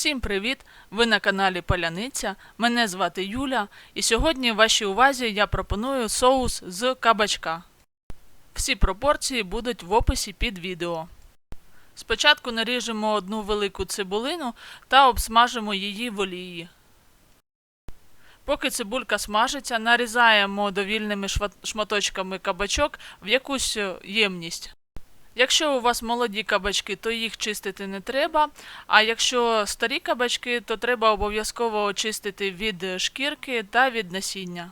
Всім привіт! Ви на каналі Поляниця. Мене звати Юля, і сьогодні в вашій увазі я пропоную соус з кабачка. Всі пропорції будуть в описі під відео. Спочатку наріжемо одну велику цибулину та обсмажимо її в олії. Поки цибулька смажиться, нарізаємо довільними шматочками кабачок в якусь е, ємність. Якщо у вас молоді кабачки, то їх чистити не треба. А якщо старі кабачки, то треба обов'язково очистити від шкірки та від насіння.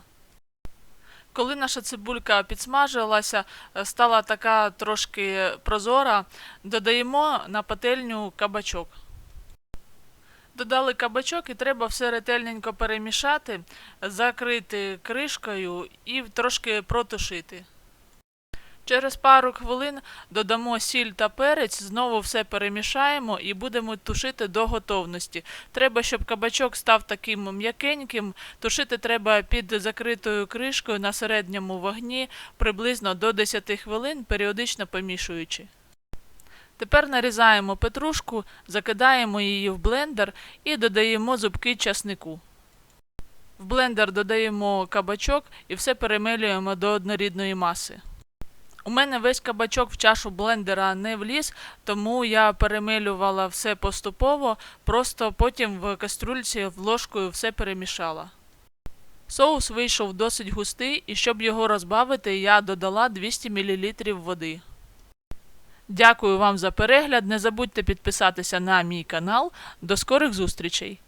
Коли наша цибулька підсмажилася, стала така трошки прозора, додаємо на пательню кабачок. Додали кабачок і треба все ретельненько перемішати, закрити кришкою і трошки протушити. Через пару хвилин додамо сіль та перець, знову все перемішаємо і будемо тушити до готовності. Треба, щоб кабачок став таким м'якеньким. Тушити треба під закритою кришкою на середньому вогні приблизно до 10 хвилин, періодично помішуючи. Тепер нарізаємо петрушку, закидаємо її в блендер і додаємо зубки часнику. В блендер додаємо кабачок і все перемелюємо до однорідної маси. У мене весь кабачок в чашу блендера не вліз, тому я перемелювала все поступово, просто потім в каструльці ложкою все перемішала. Соус вийшов досить густий, і щоб його розбавити, я додала 200 мл води. Дякую вам за перегляд. Не забудьте підписатися на мій канал. До скорих зустрічей!